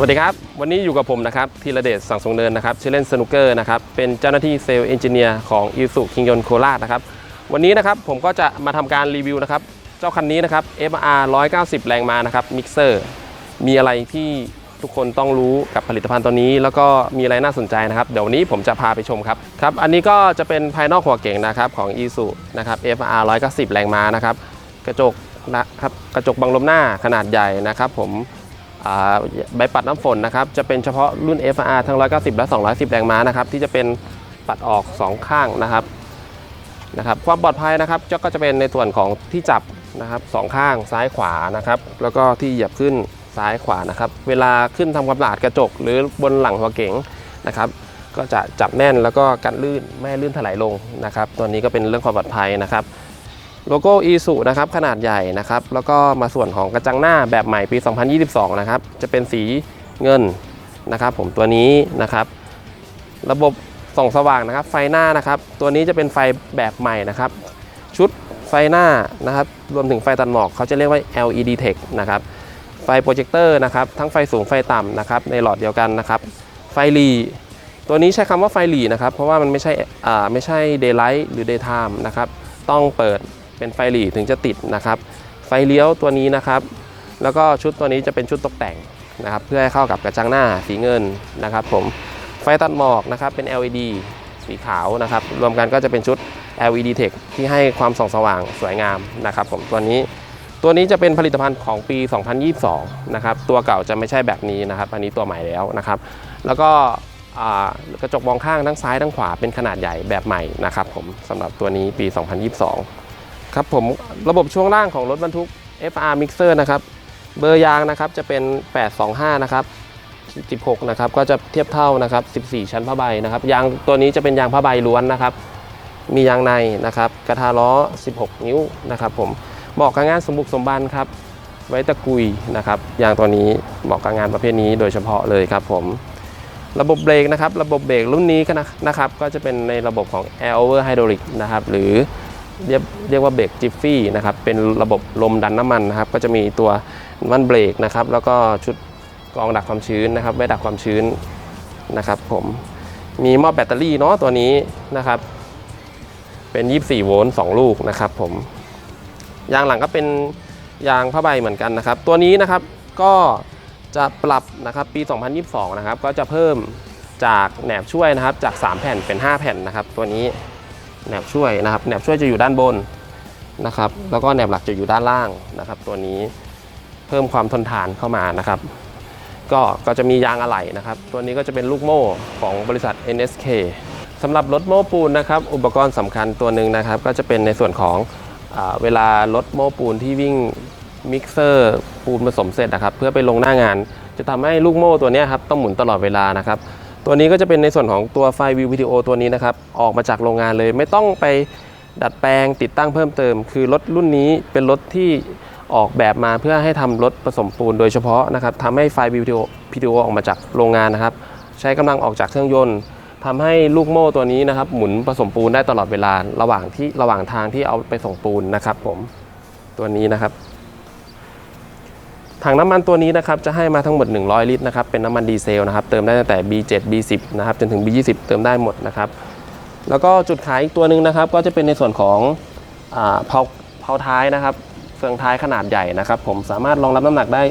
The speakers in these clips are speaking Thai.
สวัสดีครับ วันนี้อยู่กับผมนะครับธีระเดชสังสงเนินนะครับชื่อเล่นสนุกเกอร์นะครับเป็นเจ้าหน้าที่เซลล์เอนจิเนียร์ของอิสุคิงยนโคราชนะครับวันนี้นะครับผมก็จะมาทำการรีวิวนะครับเจ้าคันนี้นะครับ FR 190 แรงม้านะครับมิกเซอร์มีอะไรที่ทุกคนต้องรู้กับผลิตภัณฑ์ตัวนี้ แล้วก็มีอะไรน่าสนใจนะครับ เดี๋ยววันนี้ผมจะพาไปชมครับครับ อันนี้ก็จะเป็นภายนอกหัวเก่งนะครับของ i s u นะครับ FR 190 แรงม้านะครับกระจกนะครับกระจกบังลมหน้าขนาดใหญ่นะครับผม ใบปัดน้ำฝนนะครับจะเป็นเฉพาะรุ่น FR ทั้ง 190 และ 210 แรงม้านะครับที่จะเป็นปัดออก 2 ข้างนะครับนะครับ ความปลอดภัยนะครับก็จะเป็นในส่วนของที่จับนะครับสองข้างซ้ายขวานะครับ แล้วก็ที่เหยียบขึ้นซ้ายขวานะครับ เวลาขึ้นทำความสะอาดกระจกหรือบนหลังหัวเก๋งนะครับก็จะจับแน่นแล้วก็กันลื่นไม่ให้ลื่นถลายลงนะครับ ตัวนี้ก็เป็นเรื่องความปลอดภัยนะครับ โลโก้ i s u นะครับขนาดใหญ่นะครับ แล้วก็มาส่วนของกระจังหน้าแบบใหม่ปี 2022 นะครับ จะเป็นสีเงินนะครับ ผมตัวนี้นะครับ ระบบส่องสว่างนะครับ ไฟหน้านะครับ ตัวนี้จะเป็นไฟแบบใหม่นะครับ ชุดไฟหน้านะครับ รวมถึงไฟตัดหมอกเขาจะเรียกว่า LED Tech นะครับ ไฟโปรเจคเตอร์นะครับ ทั้งไฟสูงไฟต่ำนะครับ ในหลอดเดียวกันนะครับ ไฟหลีตัวนี้ใช้คำว่าไฟหลีนะครับ เพราะว่ามันไม่ใช่อ่าไม่ใช่ daylight หรือ daytime นะครับ ต้องเปิด เป็นไฟหลีถึงจะติดนะครับ ไฟเลี้ยวตัวนี้นะครับ แล้วก็ชุดตัวนี้จะเป็นชุดตกแต่งนะครับ เพื่อให้เข้ากับกระจังหน้าสีเงินนะครับ ผมไฟตัดหมอกนะครับเป็น LED สีขาวนะครับ รวมกันก็จะเป็นชุด LED Tech ที่ให้ความส่องสว่างสวยงามนะครับ ผมตัวนี้ตัวนี้จะเป็นผลิตภัณฑ์ของปี 2022 นะครับ ตัวเก่าจะไม่ใช่แบบนี้นะครับ อันนี้ตัวใหม่แล้วนะครับ แล้วก็กระจกมองข้างทั้งซ้ายทั้งขวาเป็นขนาดใหญ่แบบใหม่นะครับผมสำหรับตัวนี้ปี 2022 ครับผมระบบช่วงล่างของรถบรรทุก FR Mixer นะครับ เบอร์ยางนะครับจะเป็น 825 นะครับ 16 นะครับ ก็จะเทียบเท่านะครับ 14 ชั้นผ้าใบนะครับ ยางตัวนี้จะเป็นยางผ้าใบล้วนนะครับ มียางในนะครับ กระทะล้อ 16 นิ้วนะครับ ผมเหมาะกับงานสมบุกสมบันครับ ไว้ตะกุยนะครับ ยางตัวนี้เหมาะกับงานประเภทนี้โดยเฉพาะเลยครับ ผมระบบเบรกนะครับ ระบบเบรกรุ่นนี้ก็นะนะครับ ก็จะเป็นในระบบของ Air Over Hydraulic นะครับ หรือ เรียกเรียกว่าเบรกจิฟฟี่นะครับเป็นระบบลมดันน้ำมันนะครับก็จะมีตัวมันเบรกนะครับแล้วก็ชุดกรองดักความชื้นนะครับไว้ดักความชื้นนะครับผมมีหม้อแบตเตอรี่เนาะตัวนี้นะครับ เป็น 24 โวลต์2ลูกนะครับผมยางหลังก็เป็นยางผ้าใบเหมือนกันนะครับ ตัวนี้นะครับก็จะปรับนะครับปี 2022 นะครับ ก็จะเพิ่มจากแหนบช่วยนะครับจาก 3 แผ่นเป็น 5 แผ่นนะครับ ตัวนี้ แหนบช่วยนะครับแหนบช่วยจะอยู่ด้านบนนะครับแล้วก็แหนบหลักจะอยู่ด้านล่างนะครับ ตัวนี้เพิ่มความทนทานเข้ามานะครับก็ก็จะมียางอะไหล่นะครับ ตัวนี้ก็จะเป็นลูกโม่ของบริษัท NSK สำหรับรถโม้ปูนนะครับ อุปกรณ์สำคัญตัวหนึ่งนะครับ ก็จะเป็นในส่วนของอเวลารถโม้ปูนที่วิ่งมิกเซอร์ปูนผสมเสร็จนะครับ เพื่อไปลงหน้างาน จะทำให้ลูกโม่ตัวนี้ครับต้องหมุนตลอดเวลานะครับ ตัวนี้ก็จะเป็นในส่วนของตัวไฟล์วิววิดีโอตัวนี้นะครับ ออกมาจากโรงงานเลย ไม่ต้องไปดัดแปลงติดตั้งเพิ่มเติม คือรถรุ่นนี้เป็นรถที่ออกแบบมาเพื่อให้ทำรถผสมปูนโดยเฉพาะนะครับทำให้ไฟล์วิดีโอวิดีโอออกมาจากโรงงานนะครับ ใช้กำลังออกจากเครื่องยนต์ทำให้ลูกโม่ตัวนี้นะครับหมุนผสมปูนได้ตลอดเวลาระหว่างที่ระหว่างทางที่เอาไปส่งปูนนะครับผมตัวนี้นะครับ ถังน้ำมันตัวนี้นะครับจะให้มาทั้งหมด 100 ลิตรนะครับเป็นน้ำมันดีเซลนะครับเติมได้ตั้งแต่ B7 B10 นะครับจนถึง B20 เติมได้หมดนะครับแล้วก็จุดขายอีกตัวหนึ่งนะครับก็จะเป็นในส่วนของเผาเผาท้ายนะครับเฟืองท้ายขนาดใหญ่นะครับผมสามารถรองรับน้ำหนักได้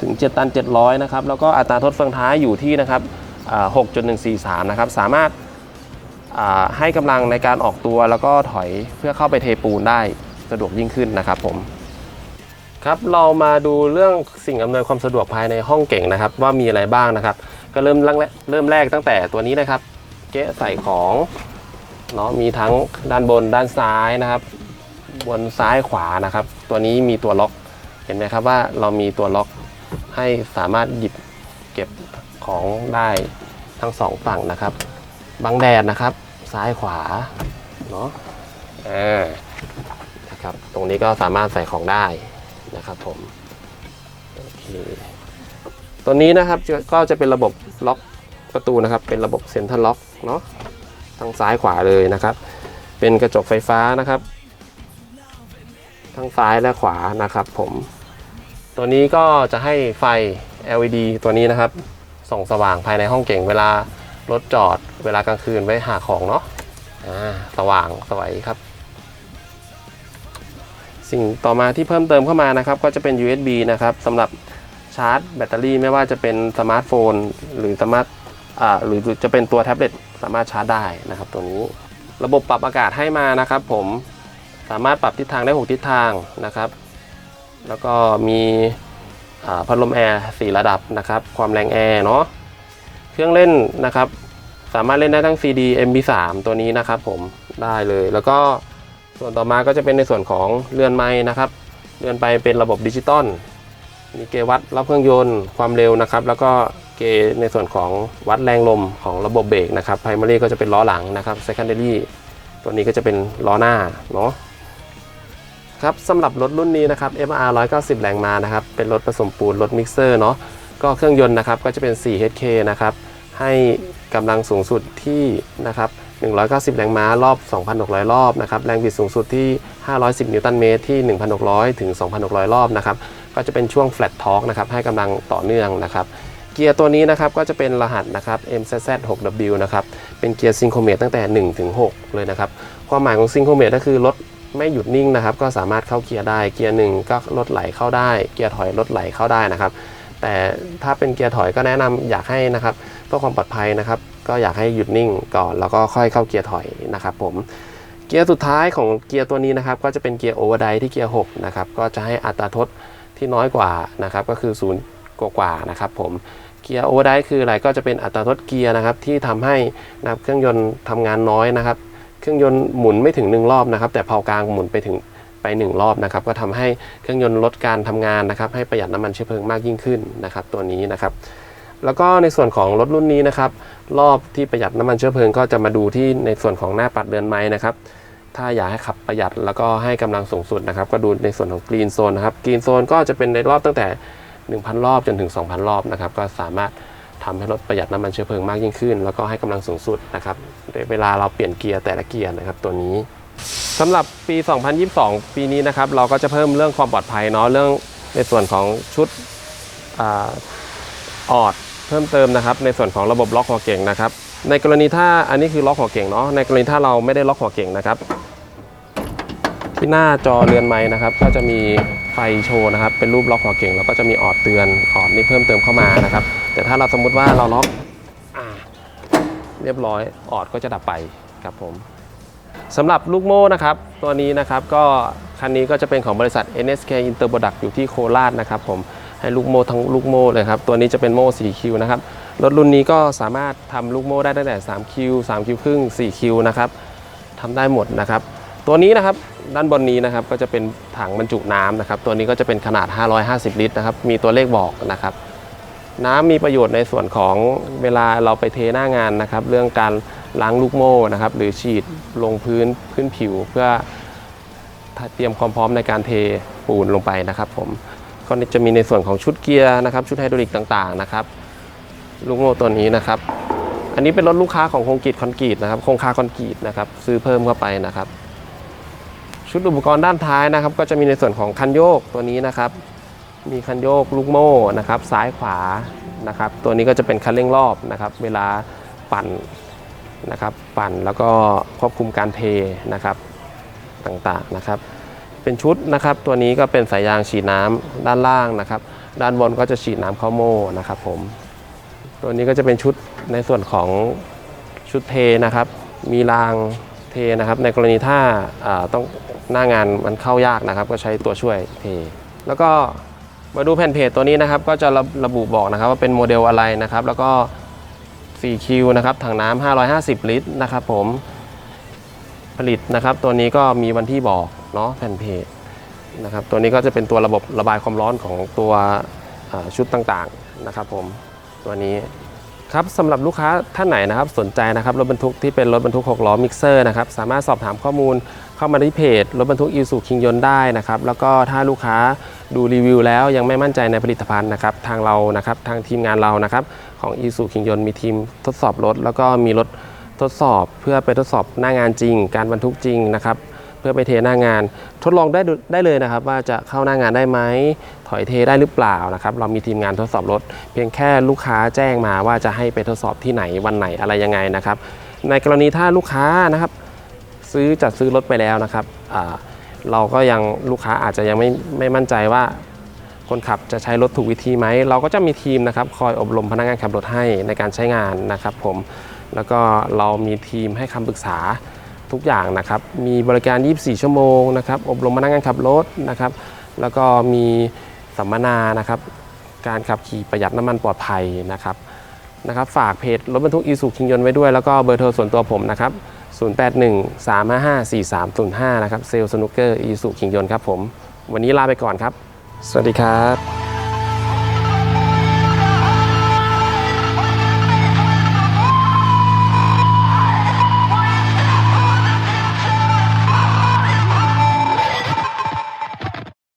ถึง 7 ตัน 700นะครับแล้วก็อัตราทดเฟืองท้ายอยู่ที่นะครับอ่า6.143นะครับสามารถให้กำลังในการออกตัวแล้วก็ถอยเพื่อเข้าไปเทปูนได้สะดวกยิ่งขึ้นนะครับผม ครับเรามาดูเรื่องสิ่งอำนวยความสะดวกภายในห้องเก่งนะครับ ว่ามีอะไรบ้างนะครับ ก็เริ่มแรกเริ่มแรกตั้งแต่ตัวนี้นะครับเก๊ะใส่ของเนาะมีทั้งด้านบนด้านซ้ายนะครับ บนซ้ายขวานะครับ ตัวนี้มีตัวล็อกเห็นไหมครับว่าเรามีตัวล็อกให้สามารถหยิบเก็บของได้ทั้งสองฝั่งนะครับบังแดดนะครับ ซ้ายขวาเนาะอ่านะครับตรงนี้ก็สามารถใส่ของได้ นะครับผมโอเคตัวนี้นะครับก็จะเป็นระบบล็อกประตูนะครับ เป็นระบบเซ็นทรัลล็อกเนาะทั้งซ้ายขวาเลยนะครับ เป็นกระจกไฟฟ้านะครับ ทั้งซ้ายและขวานะครับผม ตัวนี้ก็จะให้ไฟ LED ตัวนี้นะครับ ส่องสว่างภายในห้องเก่งเวลารถจอดเวลากลางคืนไว้หาของเนาะอ่าสว่างสวยครับ สิ่งต่อมาที่เพิ่มเติมเข้ามานะครับก็จะเป็น USB นะครับสำหรับชาร์จแบตเตอรี่ไม่ว่าจะเป็นสมาร์ทโฟน หรือสมารถอ่าหรือจะเป็นตัวแท็บเล็ตสามารถชาร์จได้นะครับตัวนี้ ระบบปรับอากาศให้มานะครับ ผมสามารถปรับทิศทางได้ 6 ทิศทางนะครับ แล้วก็มีพัดลมแอร์4ระดับนะครับ ความแรงแอร์เนาะเครื่องเล่นนะครับ สามารถเล่นได้ทั้ง CD MP3 ตัวนี้นะครับ ผมได้เลยแล้วก็ ส่วนต่อมาก็จะเป็นในส่วนของเรือนไม้นะครับ เรือนไปเป็นระบบดิจิตอล มีเกวัดรับเครื่องยนต์ความเร็วนะครับ แล้วก็เกในส่วนของวัดแรงลมของระบบเบรกนะครับ primary ก็จะเป็นล้อหลังนะครับ secondary ตัวนี้ก็จะเป็นล้อหน้าเนาะครับสำหรับรถรุ่นนี้นะครับ MR 190 แรงม้านะครับ เป็นรถผสมปูนรถมิกเซอร์เนาะ ก็เครื่องยนต์นะครับก็จะเป็น 4 HK นะครับ ให้กำลังสูงสุดที่นะครับ 190 แรงม้ารอบ 2,600 รอบนะครับแรงบิดสูงสุดที่ 510 นิวตันเมตรที่ 1,600 ถึง 2,600 รอบนะครับก็จะเป็นช่วง flat torque นะครับให้กำลังต่อเนื่องนะครับเกียร์ตัวนี้นะครับก็จะเป็นรหัสนะครับ MZZ6W นะครับเป็นเกียร์ซิงโครเมตตั้งแต่ 1 ถึง 6 เลยนะครับความหมายของซิงโครเมตก็คือรถไม่หยุดนิ่งนะครับก็สามารถเข้าเกียร์ได้เกียร์หนึ่งก็รถไหลเข้าได้ เกียร์ถอยรถไหลเข้าได้นะครับแต่ถ้าเป็นเกียร์ถอยก็แนะนำอยากให้นะครับเพื่อความปลอดภัยนะครับ ก็อยากให้หยุดนิ่งก่อนแล้วก็ค่อยเข้าเกียร์ถอยนะครับผมเกียร์สุดท้ายของเกียร์ตัวนี้นะครับก็จะเป็นเกียร์โอเวอร์ไดที่เกียร์6นะครับก็จะให้อัตราทดที่น้อยกว่านะครับก็คือ0กว่ากว่านะครับผมเกียร์โอเวอร์ไดคืออะไรก็จะเป็นอัตราทดเกียร์นะครับที่ทำให้นะครับเครื่องยนต์ทำงานน้อยนะครับ เครื่องยนต์หมุนไม่ถึง 1 รอบนะครับ แต่เผากลางหมุนไปถึงไป 1 รอบนะครับ ก็ทำให้เครื่องยนต์ลดการทำงานนะครับ ให้ประหยัดน้ำมันเชื้อเพลิงมากยิ่งขึ้นนะครับ ตัวนี้นะครับ แล้วก็ในส่วนของรถรุ่นนี้นะครับ รอบที่ประหยัดน้ำมันเชื้อเพลิงก็จะมาดูที่ในส่วนของหน้าปัดเรือนไม้นะครับ ถ้าอยากให้ขับประหยัดแล้วก็ให้กำลังสูงสุดนะครับ ก็ดูในส่วนของกรีนโซนนะครับกรีนโซนก็จะเป็นในรอบตั้งแต่ 1,000 รอบจนถึง 2,000 รอบนะครับ ก็สามารถทำให้รถประหยัดน้ำมันเชื้อเพลิงมากยิ่งขึ้น แล้วก็ให้กำลังสูงสุดนะครับเวลาเราเปลี่ยนเกียร์แต่ละเกียร์นะครับตัวนี้สำหรับปี 2022 ปีนี้นะครับ เราก็จะเพิ่มเรื่องความปลอดภัยเนาะเรื่องในส่วนของชุดออด เพิ่มเติมนะครับในส่วนของระบบล็อกหัวเก่งนะครับ ในกรณีถ้าอันนี้คือล็อกหัวเก่งเนาะในกรณีถ้าเราไม่ได้ล็อกหัวเก่งนะครับ ที่หน้าจอเรือนไม้นะครับ ก็จะมีไฟโชว์นะครับ เป็นรูปล็อกหัวเก่งแล้วก็จะมีออดเตือนออดนี่เพิ่มเติมเข้ามานะครับ แต่ถ้าเราสมมุติว่าเราล็อกเรียบร้อยออดก็จะดับไปครับผมสำหรับลูกโม่นะครับตัวนี้นะครับก็คันนี้ก็จะเป็นของบริษัท NSK Inter Product อยู่ที่โคราชนะครับผม ให้ลูกโม่ทั้งลูกโม่เลยครับ ตัวนี้จะเป็นโม่ 4 คิวนะครับ รถรุ่นนี้ก็สามารถทำลูกโม่ได้ตั้งแต่3คิว3คิวครึ่ง4คิวนะครับทำได้หมดนะครับ ตัวนี้นะครับด้านบนนี้นะครับก็จะเป็นถังบรรจุน้ำนะครับ ตัวนี้ก็จะเป็นขนาด 550 ลิตรนะครับ มีตัวเลขบอกนะครับ น้ำมีประโยชน์ในส่วนของเวลาเราไปเทหน้างานนะครับ เรื่องการล้างลูกโม่นะครับ หรือฉีดลงพื้นพื้นผิวเพื่อเตรียมความพร้อมในการเทปูนลงไปนะครับผม ก็จะมีในส่วนของชุดเกียร์นะครับ ชุดไฮดรอลิกต่างๆนะครับ ลูกโม่ตัวนี้นะครับ อันนี้เป็นรถลูกค้าของโครงกรีตคอนกรีตนะครับโครงคาคอนกรีตนะครับซื้อเพิ่มเข้าไปนะครับ ชุดอุปกรณ์ด้านท้ายนะครับ ก็จะมีในส่วนของคันโยกตัวนี้นะครับ มีคันโยกลูกโม่นะครับ ซ้ายขวานะครับ ตัวนี้ก็จะเป็นคันเร่งรอบนะครับ เวลาปั่นนะครับ ปั่นแล้วก็ควบคุมการเทนะครับต่างๆนะครับ เป็นชุดนะครับ ตัวนี้ก็เป็นสายยางฉีดน้ำด้านล่างนะครับ ด้านบนก็จะฉีดน้ำเข้าโม่นะครับผม ตัวนี้ก็จะเป็นชุดในส่วนของชุดเทนะครับ มีรางเทนะครับ ในกรณีถ้าต้องหน้างานมันเข้ายากนะครับ ก็ใช้ตัวช่วยเท แล้วก็มาดูแผ่นเพจตัวนี้นะครับ ก็จะระระบุบอกนะครับ ว่าเป็นโมเดลอะไรนะครับ แล้วก็4คิวนะครับถังน้ำ550 ลิตรนะครับ ผมผลิตนะครับ ตัวนี้ก็มีวันที่บอก เนาะแผ่นเพจนะครับตัวนี้ก็จะเป็นตัวระบบระบายความร้อนของตัวชุดต่างๆนะครับผมตัวนี้ครับสำหรับลูกค้าท่านไหนนะครับสนใจนะครับรถบรรทุกที่เป็นรถบรรทุก 6 ล้อมิกเซอร์นะครับสามารถสอบถามข้อมูลเข้ามาที่เพจรถบรรทุกอีซูคิงยนได้นะครับแล้วก็ถ้าลูกค้าดูรีวิวแล้วยังไม่มั่นใจในผลิตภัณฑ์นะครับทางเรานะครับทางทีมงานเรานะครับของ i s u คิงยนมีทีมทดสอบรถ แล้วก็มีรถทดสอบเพื่อไปทดสอบหน้างานจริง การบรรทุกจริงนะครับ พื่อไปเทหน้างาน ทดลองได้ได้เลยนะครับ ว่าจะเข้าหน้างานได้ไหมถอยเทได้หรือเปล่านะครับ เรามีทีมงานทดสอบรถ เพียงแค่ลูกค้าแจ้งมาว่าจะให้ไปทดสอบที่ไหนวันไหนอะไรยังไงนะครับ ในกรณีถ้าลูกค้านะครับ ซื้อจัดซื้อรถไปแล้วนะครับเราก็ยังลูกค้าอาจจะยังไม่ไม่มั่นใจว่าคนขับจะใช้รถถูกวิธีไหม เราก็จะมีทีมนะครับคอยอบรมพนักงานขับรถให้ในการใช้งานนะครับผม แล้วก็เรามีทีมให้คำปรึกษา ทุกอย่างนะครับ มีบริการ 24 ชั่วโมงนะครับ อบรมพนักงานขับรถนะครับ แล้วก็มีสัมมนานะครับ การขับขี่ประหยัดน้ำมันปลอดภัยนะครับนะครับฝากเพจรถบรรทุกอีสุคิงยนต์ไว้ด้วย แล้วก็เบอร์โทรส่วนตัวผมนะครับ 081 355 4305 นะครับเซลล์สนุกเกอร์อีสุคิงยนต์ครับผม วันนี้ลาไปก่อนครับ สวัสดีครับ